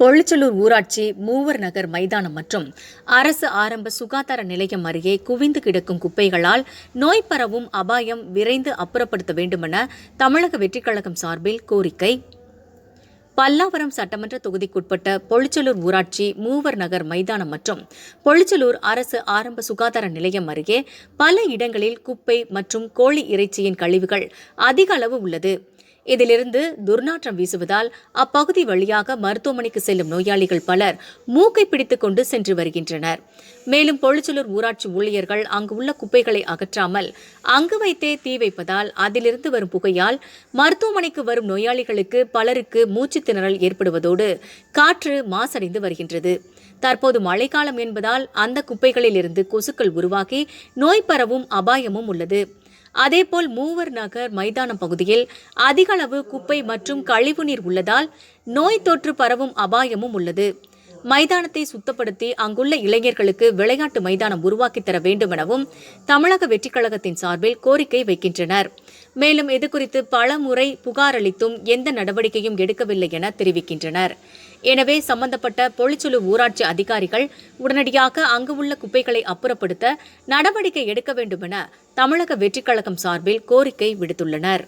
பொள்ளிச்சலூர் ஊராட்சி மூவர் நகர் மைதானம் மற்றும் அரசு ஆரம்ப சுகாதார நிலையம் அருகே குவிந்து கிடக்கும் குப்பைகளால் நோய் பரவும் அபாயம் விரைந்து அப்புறப்படுத்த வேண்டுமென தமிழக வெற்றிக்கழகம் சார்பில் கோரிக்கை. பல்லாவரம் சட்டமன்ற தொகுதிக்குட்பட்ட பொள்ளிச்சலூர் ஊராட்சி மூவர் நகர் மைதானம் மற்றும் பொள்ளிச்சலூர் அரசு ஆரம்ப சுகாதார நிலையம் அருகே பல இடங்களில் குப்பை மற்றும் கோழி இறைச்சியின் கழிவுகள் அதிக அளவு உள்ளது. இதிலிருந்து துர்நாற்றம் வீசுவதால் அப்பகுதி வழியாக மருத்துவமனைக்கு செல்லும் நோயாளிகள் பலர் மூக்கை பிடித்துக் கொண்டு சென்று வருகின்றனர். மேலும் பொழுச்சலூர் ஊராட்சி ஊழியர்கள் அங்கு உள்ள குப்பைகளை அகற்றாமல் அங்கு வைத்தே தீ வைப்பதால் அதிலிருந்து வரும் புகையால் மருத்துவமனைக்கு வரும் நோயாளிகளுக்கு பலருக்கு மூச்சு திணறல் ஏற்படுவதோடு காற்று மாசடைந்து வருகின்றது. தற்போது மழைக்காலம் என்பதால் அந்த குப்பைகளில் இருந்து கொசுக்கள் உருவாகி நோய் பரவும் அபாயமும் உள்ளது. அதேபோல் மூவர் நகர் மைதானம் பகுதியில் அதிக அளவு குப்பை மற்றும் கழிவுநீர் உள்ளதால் நோய் தொற்று பரவும் அபாயமும் உள்ளது. மைதானத்தை சுத்தப்படுத்தி அங்குள்ள இளைஞர்களுக்கு விளையாட்டு மைதானம் உருவாக்கித் தர வேண்டும் எனவும் தமிழக வெற்றிக்கழகத்தின் சார்பில் கோரிக்கை வைக்கின்றனர். மேலும் இதுகுறித்து பல முறை புகார் அளித்தும் எந்த நடவடிக்கையும் எடுக்கவில்லை என தெரிவிக்கின்றனர். எனவே சம்பந்தப்பட்ட பொலிச்சுழு ஊராட்சி அதிகாரிகள் உடனடியாக அங்கு உள்ள குப்பைகளை அப்புறப்படுத்த நடவடிக்கை எடுக்க வேண்டுமென தமிழக வெற்றிக்கழகம் சார்பில் கோரிக்கை விடுத்துள்ளனர்.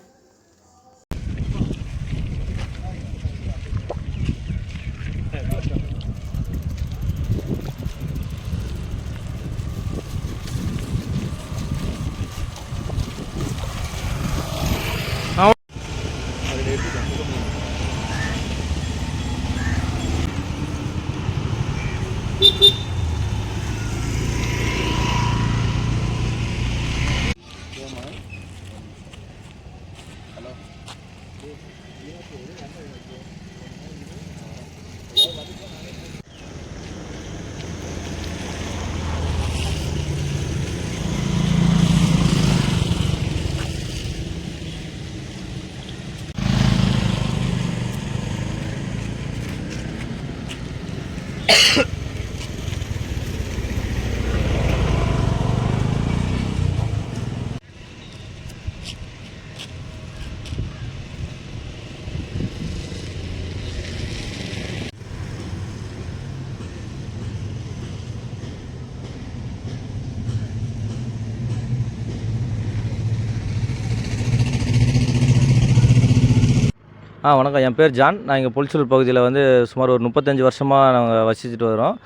ஆ வணக்கம். என் பேர் ஜான். நான் இங்கே பொலிச்சூர் பகுதியில் வந்து சுமார் ஒரு முப்பத்தஞ்சு வருஷமாக நாங்கள் வசிச்சுட்டு வரோம்.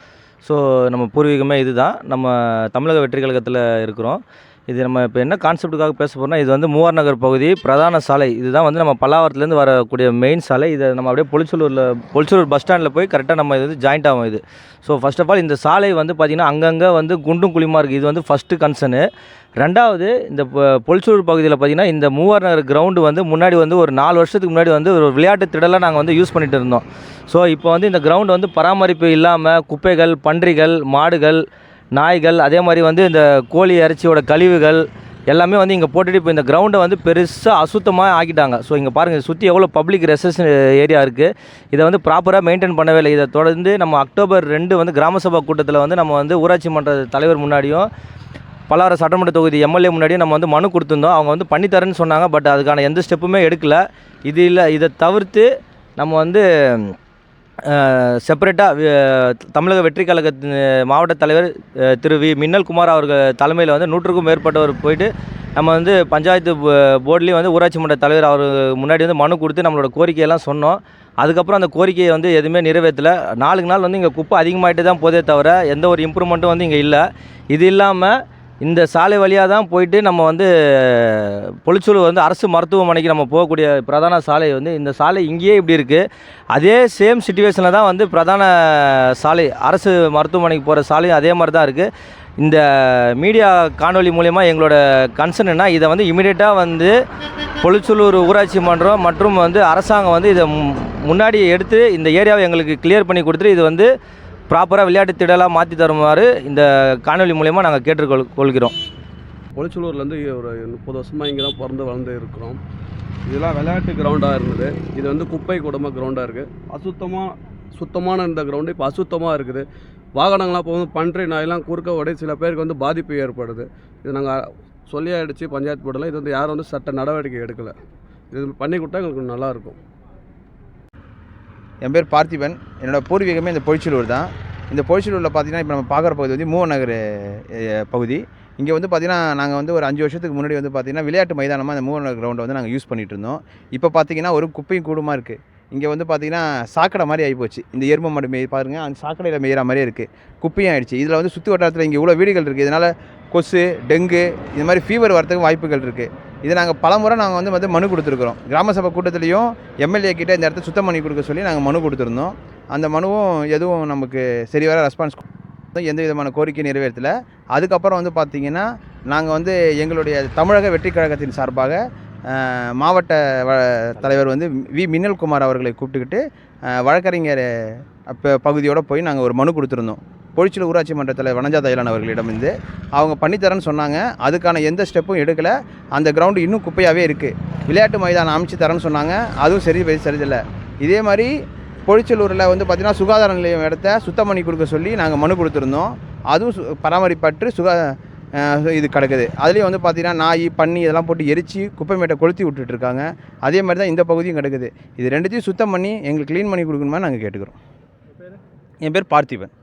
ஸோ நம்ம பூர்வீகமே இதுதான். நம்ம தமிழக வெற்றி கழகத்தில் இருக்கிறோம். இது நம்ம இப்போ என்ன கான்செப்ட்டுக்காக பேச போகிறோம்னா இது வந்து மூவார் நகர் பகுதி பிரதான சாலை. இதுதான் வந்து நம்ம பல்லாவரத்துலேருந்து வரக்கூடிய மெயின் சாலை. இதை நம்ம அப்படியே பொலிச்சலூரில் பொலிச்சலூர் பஸ் ஸ்டாண்டில் போய் கரெக்டாக நம்ம இது வந்து ஜாயிண்ட் ஆகும் இது. ஸோ ஃபஸ்ட் ஆஃப் ஆல் இந்த சாலை வந்து பார்த்திங்கன்னா அங்கங்கே வந்து குண்டும் குழிமா இருக்குது இது வந்து ஃபஸ்ட்டு கன்சர்னு ரெண்டாவது இந்த பொலிச்சூர் பகுதியில் பார்த்திங்கன்னா இந்த மூவார் நகர் கிரவுண்டு வந்து முன்னாடி வந்து ஒரு நாலு வருஷத்துக்கு முன்னாடி வந்து ஒரு விளையாட்டு திடலாக நாங்கள் வந்து யூஸ் பண்ணிட்டு இருந்தோம். ஸோ இப்போ வந்து இந்த கிரவுண்ட் வந்து பராமரிப்பு இல்லாமல் குப்பைகள் பன்றிகள் மாடுகள் நாய்கள் அதே மாதிரி வந்து இந்த கோழி இறைச்சியோட கழிவுகள் எல்லாமே வந்து இங்கே போட்டுட்டு இப்போ இந்த கிரவுண்டை வந்து பெருசாக அசுத்தமாக ஆக்கிட்டாங்க. ஸோ இங்கே பாருங்கள் சுற்றி எவ்வளோ பப்ளிக் ரெசன் ஏரியா இருக்குது இதை வந்து ப்ராப்பராக மெயின்டைன் பண்ணவே இல்லை. இதை தொடர்ந்து நம்ம அக்டோபர் ரெண்டு வந்து கிராம சபா கூட்டத்தில் வந்து நம்ம வந்து ஊராட்சி மன்ற தலைவர் முன்னாடியும் பல்லார சட்டமன்ற தொகுதி எம்எல்ஏ முன்னாடியும் நம்ம வந்து மனு கொடுத்துருந்தோம். அவங்க வந்து பண்ணித்தரேன்னு சொன்னாங்க. பட் அதுக்கான எந்த ஸ்டெப்புமே எடுக்கலை. இது இல்லை இதை தவிர்த்து நம்ம வந்து செப்பரேட்டாக தமிழக வெற்றி கழக மாவட்ட தலைவர் திரு வி. மின்னல் குமார் அவர்கள் தலைமையில் வந்து நூற்றுக்கும் மேற்பட்டவர் போயிட்டு நம்ம வந்து பஞ்சாயத்து போர்ட்லேயும் வந்து ஊராட்சி மன்ற தலைவர் அவர் முன்னாடி வந்து மனு கொடுத்து நம்மளோட கோரிக்கையெல்லாம் சொன்னோம். அதுக்கப்புறம் அந்த கோரிக்கையை வந்து எதுவுமே நிறைவேற்றல. நாளுக்கு நாள் வந்து இங்கே குப்பை அதிகமாகிட்டு தான் போதே தவிர எந்த ஒரு இம்ப்ரூவ்மெண்ட்டும் வந்து இங்கே இல்லை. இது இல்லாமல் இந்த சாலை வழியாக தான் போயிட்டு நம்ம வந்து பொலிச்சூர் வந்து அரசு மருத்துவமனைக்கு நம்ம போகக்கூடிய பிரதான சாலை வந்து இந்த சாலை இங்கேயே இப்படி இருக்குது அதே சேம் சுச்சுவேஷனில் தான் வந்து பிரதான சாலை அரசு மருத்துவமனைக்கு போகிற சாலையும் அதே மாதிரி தான் இருக்குது இந்த மீடியா காணொளி மூலயமா எங்களோட கன்சர்ன் என்ன இதை வந்து இமிடியேட்டாக வந்து பொலிச்சூர் ஊராட்சி மன்றம் மற்றும் வந்து அரசாங்கம் வந்து இதை மு- முன்னாடி எடுத்து இந்த ஏரியாவை எங்களுக்கு கிளியர் பண்ணி கொடுத்துட்டு இது வந்து ப்ராப்பராக விளையாட்டு திடலாக மாற்றி தருமாறு இந்த காணொளி மூலயமா நாங்கள் கேட்டுக்கொள் கொள்கிறோம். ஒளிச்சலூர்லேருந்து ஒரு முப்பது வருஷமாக இங்கே தான் பிறந்து வளர்ந்து இருக்கிறோம். இதெல்லாம் விளையாட்டு கிரவுண்டாக இருந்தது. இது வந்து குப்பை குடம்ப கிரவுண்டாக இருக்குது அசுத்தமாக சுத்தமான இந்த கிரவுண்டு இப்போ அசுத்தமாக இருக்குது. வாகனங்கள்லாம் போகும்போது பன்றி நாயெல்லாம் குறுக்க ஓடி சில பேருக்கு வந்து பாதிப்பு ஏற்படுது. இது நாங்கள் சொல்லியாயிடுச்சு பஞ்சாயத்து போர்டில். இது வந்து யாரும் வந்து சட்ட நடவடிக்கை எடுக்கலை. இது பண்ணி கொடுத்தா எங்களுக்கு நல்லாயிருக்கும் என் பேர் பார்த்திபன். என்னோட பூர்வீகமே இந்த பொழிச்சலூர் தான். இந்த பொழிச்சலூரில் பார்த்தீங்கன்னா இப்போ நம்ம பார்க்குற பகுதி வந்து மூவ நகர் பகுதி. இங்கே வந்து பார்த்திங்கன்னா நாங்கள் வந்து ஒரு அஞ்சு வருஷத்துக்கு முன்னாடி வந்து பார்த்தீங்கன்னா விளையாட்டு மைதானமாக அந்த மூவ நகர் கிரௌண்டை வந்து நாங்கள் யூஸ் பண்ணிகிட்டு இருந்தோம். இப்போ பார்த்தீங்கன்னா ஒரு குப்பையும் கூடுமா இருக்குது இங்கே வந்து பார்த்திங்கன்னா சாக்கடை மாதிரி ஆகிப்போச்சு இந்த எருமை மாடு மே பாருங்கள் அந்த சாக்கடையில் மேயிற மாதிரியே இருக்குது குப்பையும் ஆகிடுச்சு இதில் வந்து சுற்று வட்டாரத்தில் இங்கே இவ்வளோ வீடுகள் இருக்குது இதனால் கொசு டெங்கு இது மாதிரி ஃபீவர் வரத்துக்கு வாய்ப்புகள் இருக்குது இது நாங்கள் பலமுறை நாங்கள் வந்து வந்து மனு கொடுத்துருக்குறோம். கிராம சபை கூட்டத்திலையும் எம்எல்ஏ கிட்டே இந்த இடத்த சுத்தம் பண்ணி கொடுக்க சொல்லி நாங்கள் மனு கொடுத்துருந்தோம். அந்த மனுவும் எதுவும் நமக்கு சரிவர ரெஸ்பான்ஸ் எந்த விதமான கோரிக்கை நிறைவேற்றலை அதுக்கப்புறம் வந்து பார்த்திங்கன்னா நாங்கள் வந்து எங்களுடைய தமிழக வெற்றி கழகத்தின் சார்பாக மாவட்ட வ தலைவர் வந்து வி மின்னல்குமார் அவர்களை கூப்பிட்டுக்கிட்டு வழக்கறிஞர் அப்போ பகுதியோடு போய் நாங்கள் ஒரு மனு கொடுத்துருந்தோம். பொழிச்சில் ஊராட்சி மன்ற தலைவர் வனஜா அவர்களிடம் அவர்களிடமிருந்து அவங்க பண்ணித்தரேன்னு சொன்னாங்க. அதுக்கான எந்த ஸ்டெப்பும் எடுக்கலை. அந்த கிரவுண்டு இன்னும் குப்பையாகவே இருக்குது விளையாட்டு மைதானம் அமைச்சு தரேன்னு சொன்னாங்க. அதுவும் சரி சரிதில்லை இதே மாதிரி பொழிச்சலூரில் வந்து பார்த்திங்கன்னா சுகாதார நிலையம் இடத்த சுத்தம் பண்ணி கொடுக்க சொல்லி நாங்கள் மனு கொடுத்துருந்தோம். அதுவும் சு பராமரிப்பற்று சுகா இது கிடக்குது. அதுலேயும் வந்து பார்த்திங்கன்னா நாய் பன்னி இதெல்லாம் போட்டு எரித்து குப்பை மேட்டை கொளுத்தி விட்டுட்ருக்காங்க. அதே மாதிரி தான் இந்த பகுதியும் கிடக்குது. இது ரெண்டுத்தையும் சுத்தம் பண்ணி எங்களுக்கு க்ளீன் பண்ணி கொடுக்கணுமா நாங்கள் கேட்டுக்கிறோம். என் பேர் பார்த்திபன்.